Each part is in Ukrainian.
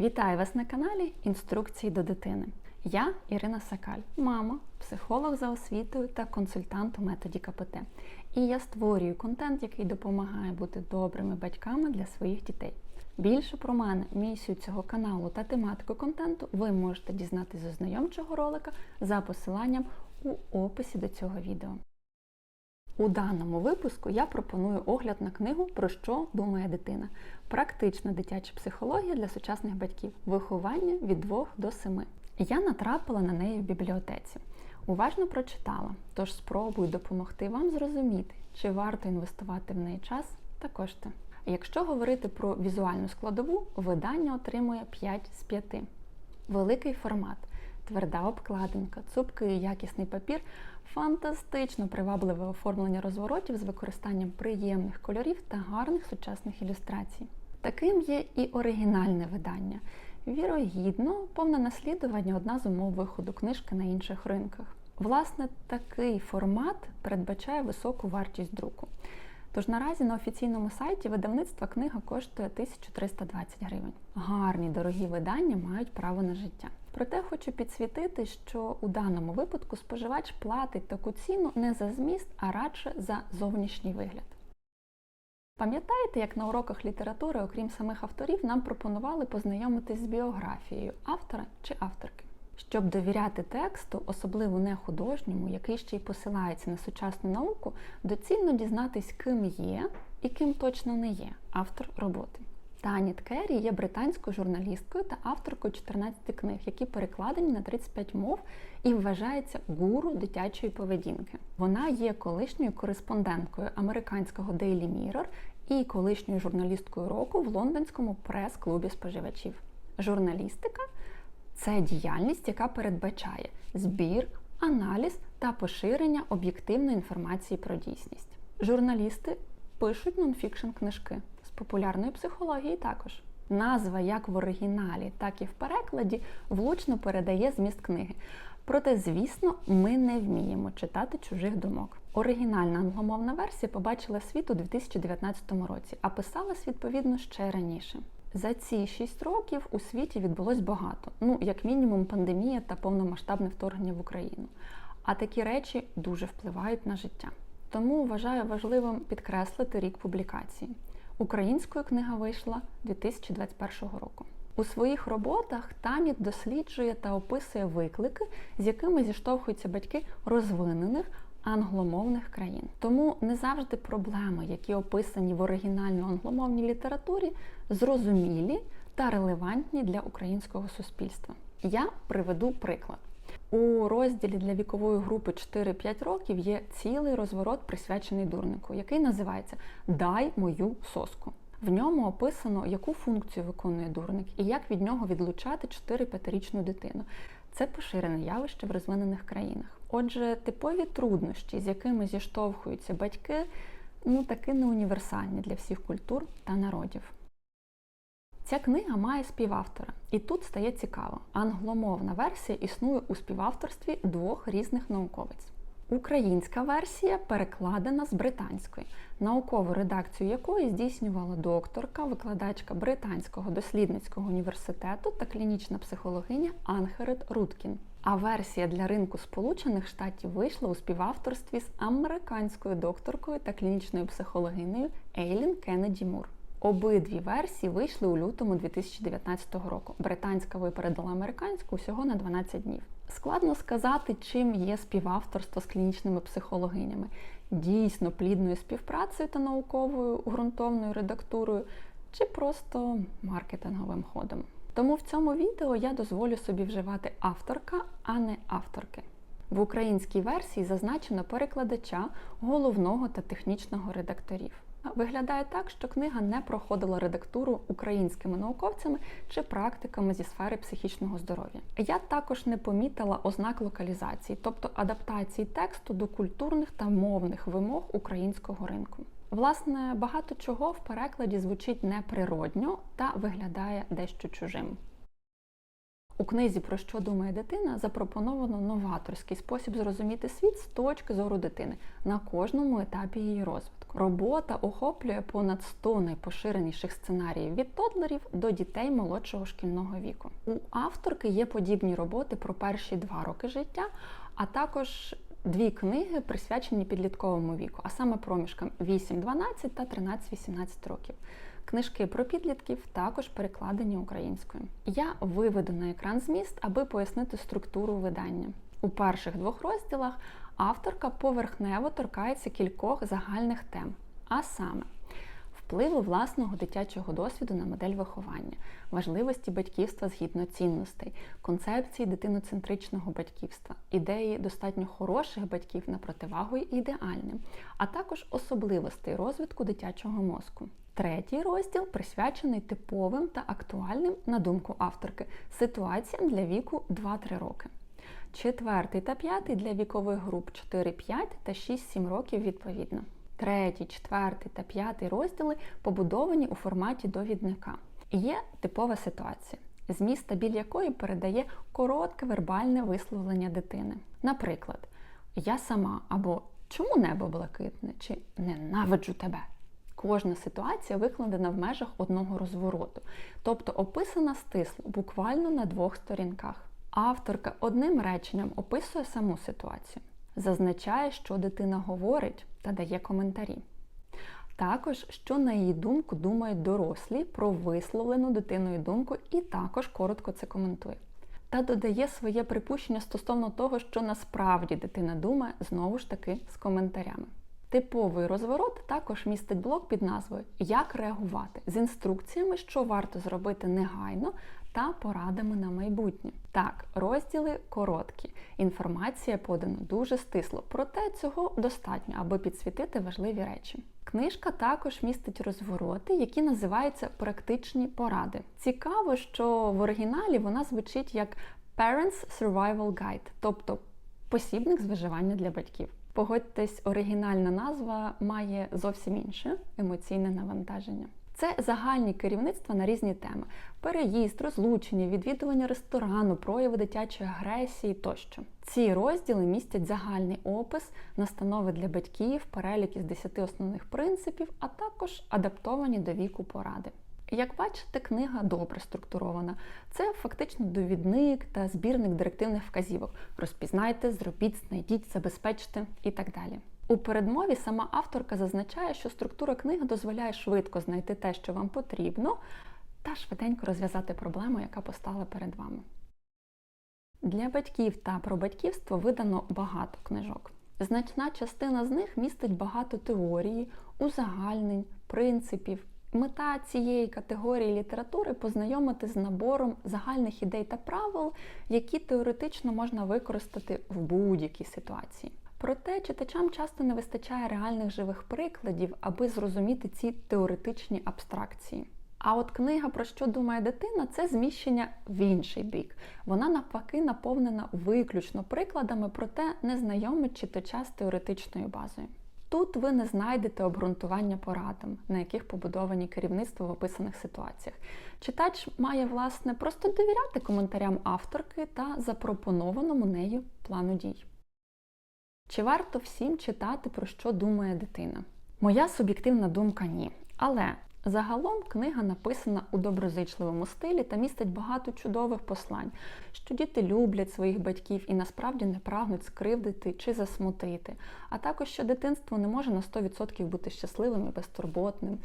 Вітаю вас на каналі Інструкції до дитини. Я Ірина Сакаль, мама, психолог за освітою та консультант у методі КПТ. І я створюю контент, який допомагає бути добрими батьками для своїх дітей. Більше про мене, місію цього каналу та тематику контенту ви можете дізнатися з ознайомчого ролика за посиланням у описі до цього відео. У даному випуску я пропоную огляд на книгу Про що думає дитина. Практична дитяча психологія для сучасних батьків. Виховання від 2 до 7. Я натрапила на неї в бібліотеці. Уважно прочитала, тож спробую допомогти вам зрозуміти, чи варто інвестувати в неї час та кошти. Якщо говорити про візуальну складову, видання отримує 5 з 5. Великий формат, тверда обкладинка, цупкий і якісний папір, фантастично привабливе оформлення розворотів з використанням приємних кольорів та гарних сучасних ілюстрацій. Таким є і оригінальне видання. Вірогідно, повне наслідування одна з умов виходу книжки на інших ринках. Власне, такий формат передбачає високу вартість друку. Тож наразі на офіційному сайті видавництва книга коштує 1320 гривень. Гарні дорогі видання мають право на життя. Проте хочу підсвітити, що у даному випадку споживач платить таку ціну не за зміст, а радше за зовнішній вигляд. Пам'ятаєте, як на уроках літератури, окрім самих авторів, нам пропонували познайомитись з біографією автора чи авторки? Щоб довіряти тексту, особливо не художньому, який ще й посилається на сучасну науку, доцільно дізнатись, ким є і ким точно не є автор роботи. Таніт Керрі є британською журналісткою та авторкою 14 книг, які перекладені на 35 мов і вважається гуру дитячої поведінки. Вона є колишньою кореспонденткою американського Daily Mirror і колишньою журналісткою року в лондонському прес-клубі споживачів. Журналістика це діяльність, яка передбачає збір, аналіз та поширення об'єктивної інформації про дійсність. Журналісти пишуть нонфікшн книжки популярної психології також. Назва як в оригіналі, так і в перекладі влучно передає зміст книги. Проте, звісно, ми не вміємо читати чужих думок. Оригінальна англомовна версія побачила світ у 2019 році, а писалась відповідно ще раніше. За ці 6 років у світі відбулось багато. Ну, як мінімум, пандемія та повномасштабне вторгнення в Україну. А такі речі дуже впливають на життя. Тому вважаю важливим підкреслити рік публікації. Українською книга вийшла 2021 року. У своїх роботах Таніт досліджує та описує виклики, з якими зіштовхуються батьки розвинених англомовних країн. Тому не завжди проблеми, які описані в оригінально англомовній літературі, зрозумілі та релевантні для українського суспільства. Я приведу приклад. У розділі для вікової групи 4-5 років є цілий розворот, присвячений дурнику, який називається Дай мою соску. В ньому описано, яку функцію виконує дурник і як від нього відлучати 4-5-річну дитину. Це поширене явище в розвинених країнах. Отже, типові труднощі, з якими зіштовхуються батьки, ну таки не універсальні для всіх культур та народів. Ця книга має співавтора, і тут стає цікаво. Англомовна версія існує у співавторстві двох різних науковиць. Українська версія перекладена з британської, наукову редакцію якої здійснювала докторка, викладачка Британського дослідницького університету та клінічна психологиня Анхерет Руткін. А версія для ринку Сполучених Штатів вийшла у співавторстві з американською докторкою та клінічною психологинею Ейлін Кеннеді Мур. Обидві версії вийшли у лютому 2019 року. Британська випередила американську всього на 12 днів. Складно сказати, чим є співавторство з клінічними психологинями, дійсно плідною співпрацею та науковою ґрунтовною редактурою, чи просто маркетинговим ходом. Тому в цьому відео я дозволю собі вживати авторка, а не авторки. В українській версії зазначено перекладача, головного та технічного редакторів. Виглядає так, що книга не проходила редактуру українськими науковцями чи практиками зі сфери психічного здоров'я. Я також не помітила ознак локалізації, тобто адаптації тексту до культурних та мовних вимог українського ринку. Власне, багато чого в перекладі звучить неприродньо та виглядає дещо чужим. У книзі Про що думає дитина запропоновано новаторський спосіб зрозуміти світ з точки зору дитини на кожному етапі її розвитку. Робота охоплює понад 100 найпоширеніших сценаріїв від тодлерів до дітей молодшого шкільного віку. У авторки є подібні роботи про перші два роки життя, а також дві книги присвячені підлітковому віку, а саме проміжкам 8-12 та 13-18 років. Книжки про підлітків також перекладені українською. Я виведу на екран зміст, аби пояснити структуру видання. У перших двох розділах авторка поверхнево торкається кількох загальних тем, а саме впливу власного дитячого досвіду на модель виховання, важливості батьківства згідно цінностей, концепції дитиноцентричного батьківства, ідеї достатньо хороших батьків на противагу ідеальним, а також особливостей розвитку дитячого мозку. Третій розділ присвячений типовим та актуальним, на думку авторки, ситуаціям для віку 2-3 роки. Четвертий та п'ятий для вікових груп 4-5 та 6-7 років відповідно. Третій, четвертий та п'ятий розділи побудовані у форматі довідника. Є типова ситуація, зміст та біль якої передає коротке вербальне висловлення дитини. Наприклад, я сама або чому небо блакитне, чи ненавиджу тебе. Кожна ситуація викладена в межах одного розвороту, тобто описана стисло, буквально на двох сторінках. Авторка одним реченням описує саму ситуацію, зазначає, що дитина говорить та дає коментарі. Також, що на її думку думають дорослі про висловлену дитиною думку, і також коротко це коментує. Та додає своє припущення стосовно того, що насправді дитина думає, знову ж таки з коментарями. Типовий розворот також містить блок під назвою Як реагувати з інструкціями, що варто зробити негайно, та порадами на майбутнє. Так, розділи короткі, інформація подана дуже стисло, проте цього достатньо, аби підсвітити важливі речі. Книжка також містить розвороти, які називаються практичні поради. Цікаво, що в оригіналі вона звучить як Parents Survival Guide, тобто посібник з виживання для батьків. Погодьтесь, оригінальна назва має зовсім інше емоційне навантаження. Це загальні керівництва на різні теми: переїзд, розлучення, відвідування ресторану, прояви дитячої агресії тощо. Ці розділи містять загальний опис, настанови для батьків, перелік із 10 основних принципів, а також адаптовані до віку поради. Як бачите, книга добре структурована. Це фактично довідник та збірник директивних вказівок. Розпізнайте, зробіть, знайдіть, забезпечте і так далі. У передмові сама авторка зазначає, що структура книги дозволяє швидко знайти те, що вам потрібно, та швиденько розв'язати проблему, яка постала перед вами. Для батьків та про батьківство видано багато книжок. Значна частина з них містить багато теорії, узагальнень, принципів. Мета цієї категорії літератури познайомити з набором загальних ідей та правил, які теоретично можна використати в будь-якій ситуації. Проте читачам часто не вистачає реальних живих прикладів, аби зрозуміти ці теоретичні абстракції. А от книга про що думає дитина це зміщення в інший бік. Вона навпаки наповнена виключно прикладами, проте не знайомить читача з теоретичною базою. Тут ви не знайдете обґрунтування порадам, на яких побудовані керівництво в описаних ситуаціях. Читач має, власне, просто довіряти коментарям авторки та запропонованому нею плану дій. Чи варто всім читати, про що думає дитина? Моя суб'єктивна думка ні. Але загалом книга написана у доброзичливому стилі та містить багато чудових послань, що діти люблять своїх батьків і насправді не прагнуть скривдити чи засмутити, а також що дитинство не може на 100% бути щасливим і безтурботним.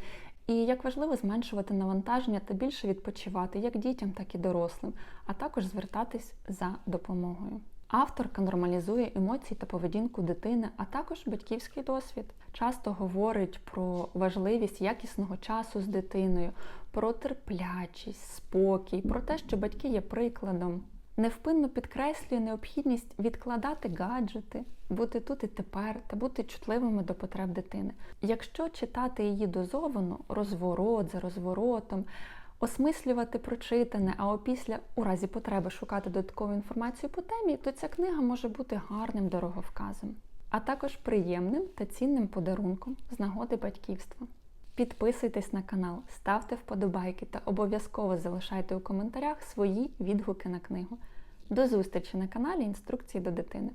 І як важливо зменшувати навантаження та більше відпочивати як дітям, так і дорослим, а також звертатись за допомогою. Авторка нормалізує емоції та поведінку дитини, а також батьківський досвід. Часто говорить про важливість якісного часу з дитиною, про терплячість, спокій, про те, що батьки є прикладом. Невпинно підкреслює необхідність відкладати гаджети, бути тут і тепер та бути чутливими до потреб дитини. Якщо читати її дозовано, розворот за розворотом, осмислювати прочитане, а опісля, у разі потреби, шукати додаткову інформацію по темі, то ця книга може бути гарним дороговказом, а також приємним та цінним подарунком з нагоди батьківства. Підписуйтесь на канал, ставте вподобайки та обов'язково залишайте у коментарях свої відгуки на книгу. До зустрічі на каналі Інструкції до дитини.